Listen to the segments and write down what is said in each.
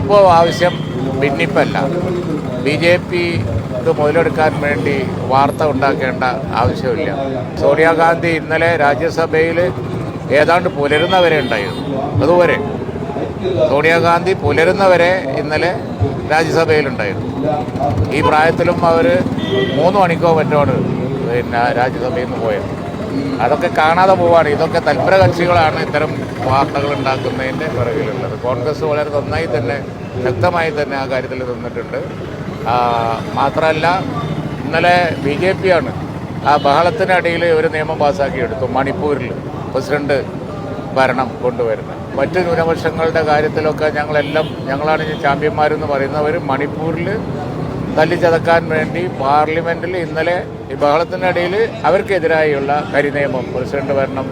ഇപ്പോൾ ആവശ്യം ഭിന്നിപ്പല്ല. B J P ഇത് മുതലെടുക്കാൻ വേണ്ടി വാർത്ത ഉണ്ടാക്കേണ്ട ആവശ്യമില്ല. സോണിയാഗാന്ധി ഇന്നലെ രാജ്യസഭയിൽ ഏതാണ്ട് പുലരുന്നവരെ ഉണ്ടായിരുന്നു. അതുവരെ. സോണിയാഗാന്ധി പുലരുന്നവരെ ഇന്നലെ രാജ്യസഭയിലുണ്ടായിരുന്നു ഈ പ്രായത്തിലും അവർ മൂന്ന് മണിക്കോ മറ്റോട് പിന്നെ രാജ്യസഭയിൽ നിന്ന് പോയത്. അതൊക്കെ കാണാതെ പോവാണ്. ഇതൊക്കെ തൽപര കക്ഷികളാണ് ഇത്തരം വാർത്തകൾ ഉണ്ടാക്കുന്നതിന്റെ പിറകിലുള്ളത്. കോൺഗ്രസ് വളരെ നന്നായി തന്നെ ശക്തമായി തന്നെ ആ കാര്യത്തിൽ നിന്നിട്ടുണ്ട്. മാത്രമല്ല ഇന്നലെ ബി ജെ പി ആണ് ആ ബഹളത്തിനിടയിൽ ഒരു നിയമം പാസ്സാക്കിയെടുത്തു മണിപ്പൂരിൽ പ്രസിഡന്റ് ഭരണം കൊണ്ടുവരുന്നത്. മറ്റ് ന്യൂനപക്ഷങ്ങളുടെ കാര്യത്തിലൊക്കെ ഞങ്ങളെല്ലാം ഞങ്ങളാണ് ചാമ്പ്യന്മാരെന്ന് പറയുന്നവർ മണിപ്പൂരിൽ തല്ലിച്ചതക്കാൻ വേണ്ടി പാർലമെന്റിൽ ഇന്നലെ ഈ ബഹളത്തിനിടയിൽ അവർക്കെതിരായുള്ള കരിനിയമം പ്രസിഡന്റ് ഭരണം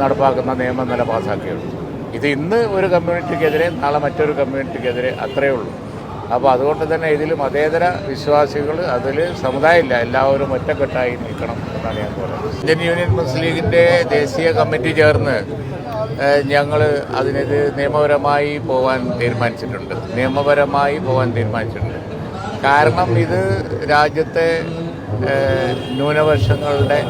നടപ്പാക്കുന്ന നിയമം ഇന്നലെ പാസ്സാക്കിയുള്ളൂ ഇത് ഇന്ന് ഒരു കമ്മ്യൂണിറ്റിക്കെതിരെ നാളെ മറ്റൊരു കമ്മ്യൂണിറ്റിക്കെതിരെ അത്രയേ ഉള്ളൂ. അപ്പോൾ അതുകൊണ്ട് തന്നെ ഇതിൽ മതേതര വിശ്വാസികൾ അതിൽ സമുദായമില്ല. എല്ലാവരും ഒറ്റക്കെട്ടായി നിൽക്കണം എന്നാണ് ഞാൻ പറയുന്നത്. ഇന്ത്യൻ യൂണിയൻ മുസ്ലിം ലീഗിന്റെ ദേശീയ കമ്മിറ്റി ചേർന്ന് ഞങ്ങൾ അതിനെതിരെ നിയമപരമായി പോകാൻ തീരുമാനിച്ചിട്ടുണ്ട്. നിയമപരമായി പോകാൻ തീരുമാനിച്ചിട്ടുണ്ട്. കാരണം ഇത് രാജ്യത്തെ ന്യൂനപക്ഷങ്ങളുടെ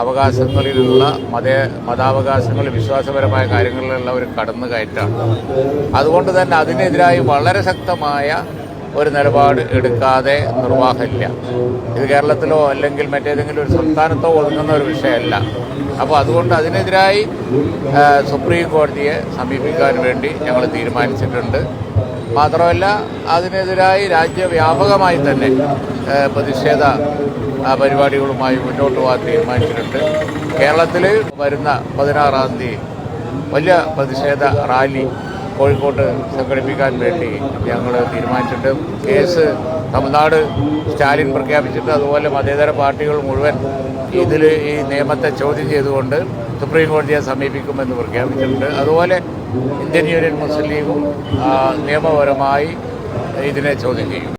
അവകാശങ്ങളിലുള്ള മത മതാവകാശങ്ങൾ വിശ്വാസപരമായ കാര്യങ്ങളിലുള്ള ഒരു കടന്നുകയറ്റാണ് അതുകൊണ്ട് തന്നെ അതിനെതിരായി വളരെ ശക്തമായ ഒരു നിലപാട് എടുക്കാതെ നിർവാഹമില്ല. ഇത് കേരളത്തിലോ അല്ലെങ്കിൽ മറ്റേതെങ്കിലും ഒരു സംസ്ഥാനത്തോ ഒതുങ്ങുന്ന ഒരു വിഷയമല്ല. അപ്പോൾ അതുകൊണ്ട് അതിനെതിരായി സുപ്രീം കോടതിയെ സമീപിക്കാൻ വേണ്ടി ഞങ്ങൾ തീരുമാനിച്ചിട്ടുണ്ട്. മാത്രമല്ല അതിനെതിരായി രാജ്യവ്യാപകമായി തന്നെ പ്രതിഷേധ പരിപാടികളുമായി മുന്നോട്ട് പോകാൻ തീരുമാനിച്ചിട്ടുണ്ട്. കേരളത്തിൽ വരുന്ന പതിനാറാം തീയതി വലിയ പ്രതിഷേധ റാലി കോഴിക്കോട്ട് സംഘടിപ്പിക്കാൻ വേണ്ടി ഞങ്ങൾ തീരുമാനിച്ചിട്ടുണ്ട് കേസ് തമിഴ്നാട് സ്റ്റാലിൻ പ്രഖ്യാപിച്ചിട്ട് അതുപോലെ മതേതര പാർട്ടികൾ മുഴുവൻ ഇതിൽ ഈ നിയമത്തെ ചോദ്യം ചെയ്തുകൊണ്ട് സുപ്രീം കോടതിയെ സമീപിക്കുമെന്ന് പ്രഖ്യാപിച്ചിട്ടുണ്ട്. അതുപോലെ ഇന്ത്യൻ യൂണിയൻ മുസ്ലിം ലീഗും നിയമപരമായി ഇതിനെ ചോദ്യം ചെയ്യും.